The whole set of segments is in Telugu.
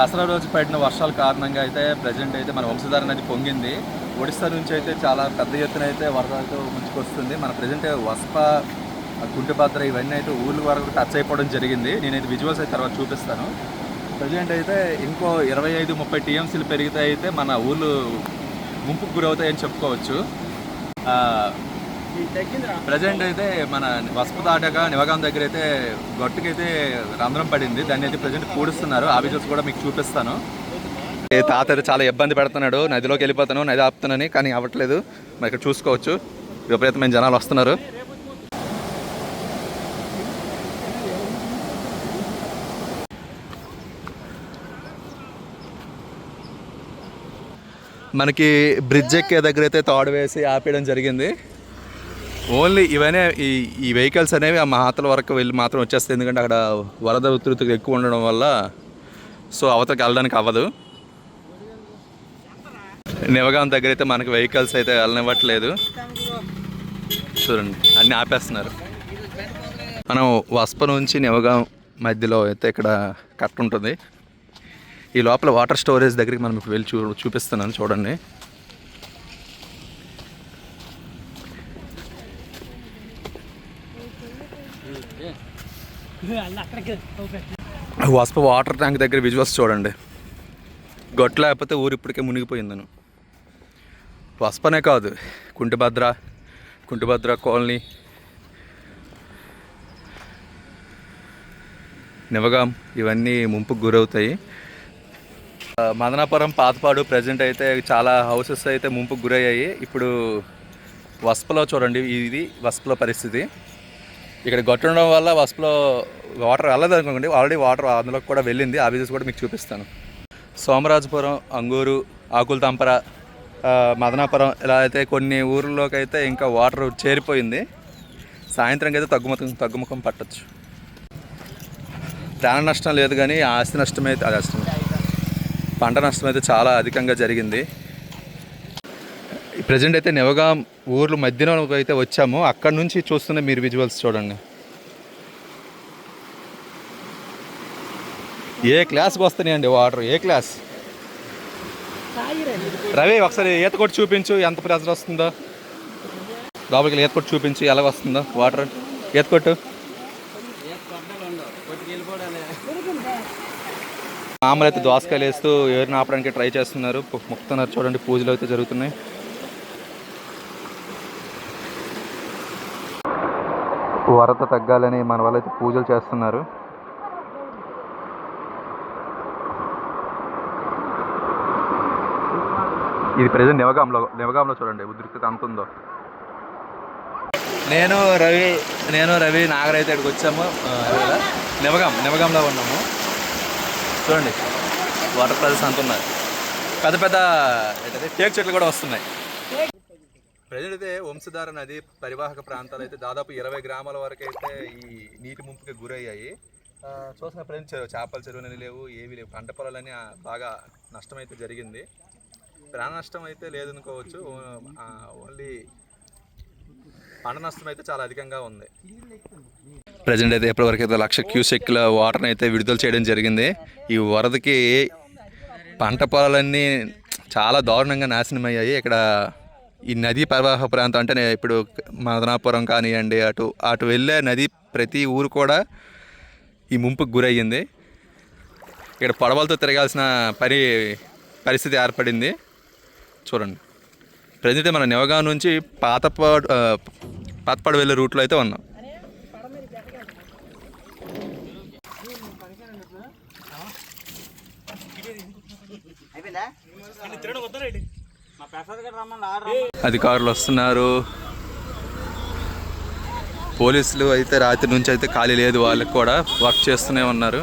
దసరా రోజు పడిన వర్షాల కారణంగా అయితే ప్రజెంట్ అయితే మన వంశధార నది పొంగింది. ఒడిస్సా నుంచి అయితే చాలా పెద్ద ఎత్తున అయితే వరదలతో ముంచుకొస్తుంది. మన ప్రజెంట్ వస్ప గుంటుపాత్ర ఇవన్నీ అయితే ఊళ్ళ వరకు టచ్ అయిపోవడం జరిగింది. నేనైతే విజువల్స్ అయితే తర్వాత చూపిస్తాను. ప్రజెంట్ అయితే ఇంకో ఇరవై ఐదు ముప్పై టీఎంసీలు పెరిగితే అయితే మన ఊళ్ళు ముంపుకు గురవుతాయని చెప్పుకోవచ్చు. ప్రజెంట్ అయితే మన వసపు దాటాక నివగాం దగ్గర అయితే గొట్టుకైతే రంధ్రం పడింది. దాన్ని అయితే ప్రజెంట్ పూడుస్తున్నారు. ఆ విజువల్స్ కూడా మీకు చూపిస్తాను. తాత చాలా ఇబ్బంది పెడుతున్నాడు. నదిలోకి వెళ్ళిపోతాను నది ఆపుతానని కానీ అవ్వట్లేదు. మరి ఇక్కడ చూసుకోవచ్చు. విపరీతమైన జనాలు వస్తున్నారు. మనకి బ్రిడ్జ్ ఎక్కే దగ్గర అయితే తాడు వేసి ఆపేయడం జరిగింది. ఓన్లీ ఇవన్నీ ఈ ఈ వెహికల్స్ అనేవి ఆ మహాతల వరకు వెళ్ళి మాత్రం వచ్చేస్తాయి. ఎందుకంటే అక్కడ వరద ఉధృతి ఎక్కువ ఉండడం వల్ల సో అవతలకి వెళ్ళడానికి అవ్వదు. నివగాం దగ్గర అయితే మనకి వెహికల్స్ అయితే వెళ్ళనివ్వట్లేదు. చూడండి అన్నీ ఆపేస్తున్నారు. మనం వస్ప నుంచి నివగాం మధ్యలో అయితే ఇక్కడ కరెక్ట్ ఉంటుంది. ఈ లోపల వాటర్ స్టోరేజ్ దగ్గరికి మనం ఇప్పుడు వెళ్ళి చూ చూపిస్తున్నాను చూడండి. వస్ప వాటర్ ట్యాంక్ దగ్గర విజువల్స్ చూడండి. గొట్ల లేకపోతే ఊరు ఇప్పటికే మునిగిపోయిందను. వస్పనే కాదు కుంటిభద్ర కుంటిభద్ర కాలనీ నివగాం ఇవన్నీ ముంపుకు గురవుతాయి. మదనాపురం పాతపాడు ప్రజెంట్ అయితే చాలా హౌసెస్ అయితే ముంపుకు గురయ్యాయి. ఇప్పుడు వస్పలో చూడండి ఇది వస్పలో పరిస్థితి. ఇక్కడ గొట్టడం వల్ల వస్పలో వాటర్ వెళ్ళదు అనుకోండి ఆల్రెడీ వాటర్ అందులోకి కూడా వెళ్ళింది. ఆ విజెస్ కూడా మీకు చూపిస్తాను. సోమరాజపురం అంగూరు ఆకుల తంపర మదనాపురం ఇలా అయితే కొన్ని ఊర్లోకి అయితే ఇంకా వాటర్ చేరిపోయింది. సాయంత్రంకి అయితే తగ్గుముఖం తగ్గుముఖం పట్టచ్చు. ప్రాణ నష్టం లేదు కానీ ఆస్తి నష్టం అయితే అది నష్టం పంట నష్టం అయితే చాలా అధికంగా జరిగింది. ప్రజెంట్ అయితే నెవగా ఊర్లు మధ్యలో అయితే వచ్చాము. అక్కడ నుంచి చూస్తున్న మీరు విజువల్స్ చూడండి. ఏ క్లాస్కి వస్తున్నాయండి వాటర్ ఏ క్లాస్ రవి ఒకసారి ఈత కొట్టి చూపించు. ఎంత ప్రెజర్ వస్తుందో? లోపలికి వెళ్ళి ఈత కొట్టి చూపించు. ఎలా వస్తుందో? వాటర్ ఈత కొట్టు. మామూలు అయితే దోసకాయలు వేస్తూ ఎవరిని ఆపడానికి ట్రై చేస్తున్నారు. పు- ముక్తున్నారు చూడండి పూజలు అయితే జరుగుతున్నాయి. వరద తగ్గాలని మన వాళ్ళైతే పూజలు చేస్తున్నారు. ఇది ప్రజెంట్ నివగాంలో నివగాంలో చూడండి ఉద్రిక్తత అంత ఉందో. నేను రవి నేను రవి నాగరైతే ఇక్కడికి వచ్చాము. ఆ, ఎలాగా? నివగాం నివగాంలో ఉన్నాము. చూడండి వాటర్ ప్రైజెస్ అంత ఉన్నాయి. పెద్ద పెద్ద ఏంటంటే టేక్ చెట్లు కూడా వస్తున్నాయి. ప్రజెంట్ అయితే వంశధార నది పరివాహక ప్రాంతాలు అయితే దాదాపు ఇరవై గ్రామాల వరకు అయితే ఈ నీటి ముంపుకి గురయ్యాయి. చూసిన ప్రజెంట్ చేపల చెరువులని లేవు ఏవి లేవు. పంట పొలాలని బాగా నష్టం అయితే జరిగింది. ప్రాణ నష్టం అయితే లేదనుకోవచ్చు. ఓన్లీ పంట నష్టం అయితే చాలా అధికంగా ఉంది. ప్రజెంట్ అయితే ఇప్పటివరకు అయితే లక్ష క్యూసెక్ల వాటర్ని అయితే విడుదల చేయడం జరిగింది. ఈ వరదకి పంట పొలాలన్నీ చాలా దారుణంగా నాశనం అయ్యాయి ఇక్కడ ఈ నదీ ప్రవాహ ప్రాంతం అంటే ఇప్పుడు మదనాపురం కానివ్వండి అటు అటు వెళ్ళే నది ప్రతి ఊరు కూడా ఈ ముంపుకు గురయ్యింది. ఇక్కడ పడవలతో తిరగాల్సిన పని పరిస్థితి ఏర్పడింది. చూడండి. ప్రజెంట్ మన నివగా నుంచి పాతపాడు పాతపాడు వెళ్ళే రూట్లో అయితే ఉన్నాం. అధికారులు వస్తున్నారు. పోలీసులు అయితే రాత్రి నుంచి అయితే ఖాళీ లేదు వాళ్ళకి కూడా వర్క్ చేస్తూనే ఉన్నారు.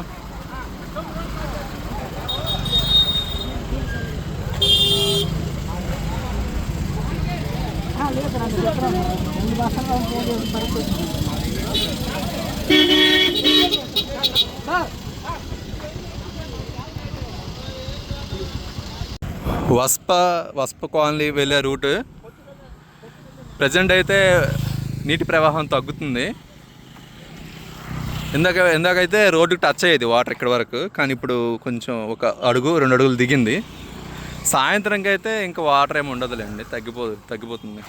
వస్ప వస్ప కాలనీ వెళ్ళే రూట్. ప్రజెంట్ అయితే నీటి ప్రవాహం తగ్గుతుంది. ఇందాక ఇందాకైతే రోడ్డుకి టచ్ అయ్యేది వాటర్ ఇక్కడ వరకు కానీ ఇప్పుడు కొంచెం ఒక అడుగు రెండు అడుగులు దిగింది. సాయంత్రంకి అయితే ఇంకా వాటర్ ఏమి ఉండదులేండి తగ్గిపో తగ్గిపోతుంది.